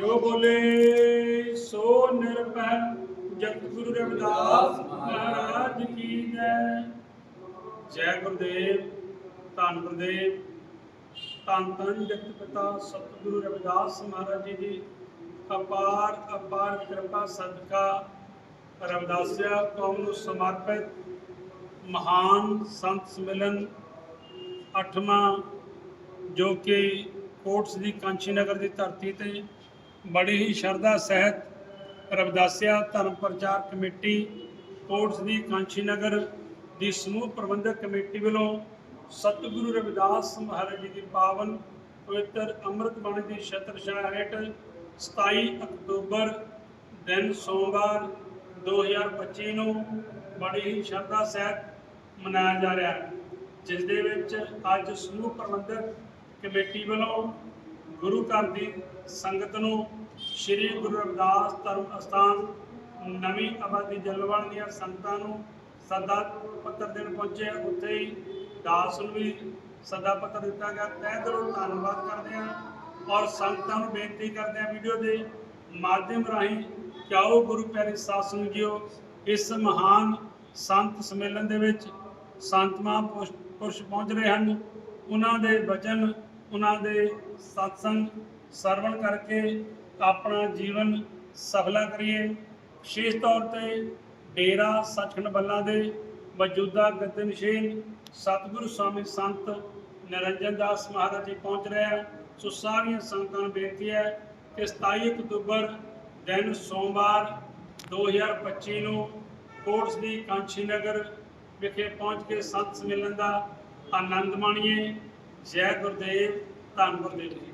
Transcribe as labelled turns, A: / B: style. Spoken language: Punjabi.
A: ਜੋ ਬੋਲੇ, ਸੋ ਨਿਰਭੈ, ਜਗਤ ਰਵਿਦਾਸ ਮਹਾਰਾਜ ਕੀ ਜੈ। ਜੈ ਗੁਰਦੇਵ, ਧੰਨ ਗੁਰਦੇਵ, ਧੰਨ ਧੰਨ ਜਗਤ ਪਿਤਾ ਸਤਿਗੁਰੂ ਰਵਿਦਾਸ ਮਹਾਰਾਜ ਜੀ ਦੀ ਅਪਾਰ ਅਪਾਰ ਕਿਰਪਾ ਸਦਕਾ ਰਵਿਦਾਸਿਆ ਕੌਮ ਨੂੰ ਸਮਰਪਿਤ ਮਹਾਨ ਸੰਤ ਸਮੇਲਨ ਅੱਠਵਾਂ ਜੋ ਕਿ ਕੋਟਸ ਦੀ ਕਾਂਚੀ ਨਗਰ ਦੀ ਧਰਤੀ ਤੇ ਬੜੀ ਹੀ ਸ਼ਰਧਾ, ਸਹਿਤ ਰਵਿਦਾਸਿਆ ਧਰਮ ਪ੍ਰਚਾਰ ਕਮੇਟੀ ਕੋਟਸ ਦੀ ਕਾਂਚੀ ਨਗਰ ਦੀ ਸਮੂਹ ਪ੍ਰਬੰਧਕ ਕਮੇਟੀ ਵੱਲੋਂ ਸਤਿਗੁਰੂ ਰਵਿਦਾਸ ਮਹਾਰਾਜ ਜੀ ਦੀ ਪਾਵਨ ਪਵਿੱਤਰ ਅੰਮ੍ਰਿਤ ਬਾਣੀ ਦੀ ਛਤਰਛਾਇਆ ਹੇਠ 27 ਅਕਤੂਬਰ ਦਿਨ ਸੋਮਵਾਰ 2025 ਨੂੰ ਬੜੀ ਹੀ ਸ਼ਰਧਾ, ਸਹਿਤ ਮਨਾਇਆ ਜਾ ਰਿਹਾ ਹੈ, ਜਿਸ ਦੇ ਵਿੱਚ ਅੱਜ ਸਮੂਹ ਪ੍ਰਬੰਧਕ ਕਮੇਟੀ ਵੱਲੋਂ ਗੁਰੂ ਘਰ ਦੀ ਸੰਗਤ ਨੂੰ ਸ੍ਰੀ ਗੁਰੂ ਰਵਿਦਾਸ ਧਰਮ ਅਸਥਾਨ ਨਵੀਂ ਆਬਾਦੀ ਜਲਵਾਲ ਦੀਆਂ ਸੰਗਤਾਂ ਨੂੰ ਸਦਾ ਪੱਤਰ ਦੇਣ ਪਹੁੰਚੇ ਉੱਥੇ ਹੀ ਦਾਸ ਨੂੰ ਵੀ ਸਦਾ ਪੱਤਰ ਦਿੱਤਾ ਗਿਆ। ਤਹਿ ਦਿਲੋਂ ਧੰਨਵਾਦ ਕਰਦੇ ਹਾਂ ਔਰ ਸੰਗਤਾਂ ਨੂੰ ਬੇਨਤੀ ਕਰਦੇ ਹਾਂ ਵੀਡੀਓ ਦੇ ਮਾਧਿਅਮ ਰਾਹੀਂ ਕਿ ਗੁਰੂ ਪਿਆਰੇ ਸਾਧ ਸੰਗਤ ਜੀਓ, ਇਸ ਮਹਾਨ ਸੰਤ ਸੰਮੇਲਨ ਦੇ ਵਿੱਚ ਸੰਤ ਮਹਾਂਪੁਰਸ਼ ਪੁਰਸ਼ ਪਹੁੰਚ ਰਹੇ ਹਨ। ਉਹਨਾਂ ਦੇ ਵਚਨ ਉਹਨਾਂ ਦੇ ਸਤਸੰਗ ਸਰਵਣ ਕਰਕੇ ਆਪਣਾ ਜੀਵਨ ਸਫਲਾ ਕਰੀਏ। ਵਿਸ਼ੇਸ਼ ਤੌਰ ਤੇ ਡੇਰਾ ਸੱਚਖੰਡ ਬੱਲਾ ਦੇ ਮੌਜੂਦਾ ਗਤਨਸ਼ੀਲ ਸਤਿਗੁਰੂ ਸਵਾਮੀ ਸੰਤ ਨਿਰੰਜਨ ਦਾਸ ਮਹਾਰਾਜ ਜੀ ਪਹੁੰਚ ਰਹੇ ਹਨ ਸੋ ਸਾਰੀਆਂ ਸੰਗਤਾਂ ਨੂੰ ਬੇਨਤੀ ਹੈ ਕਿ 27 ਅਕਤੂਬਰ ਦਿਨ ਸੋਮਵਾਰ 2025 ਨੂੰ ਕੋਟਸ ਦੀ ਕਾਂਚੀ ਨਗਰ ਵਿਖੇ ਪਹੁੰਚ ਕੇ ਸੰਤ ਸੰਮੇਲਨ ਦਾ ਆਨੰਦ ਮਾਣੀਏ। ਜੈ ਗੁਰਦੇਵ ਧੰਨ ਗੁਰਦੇਵ ਜੀ।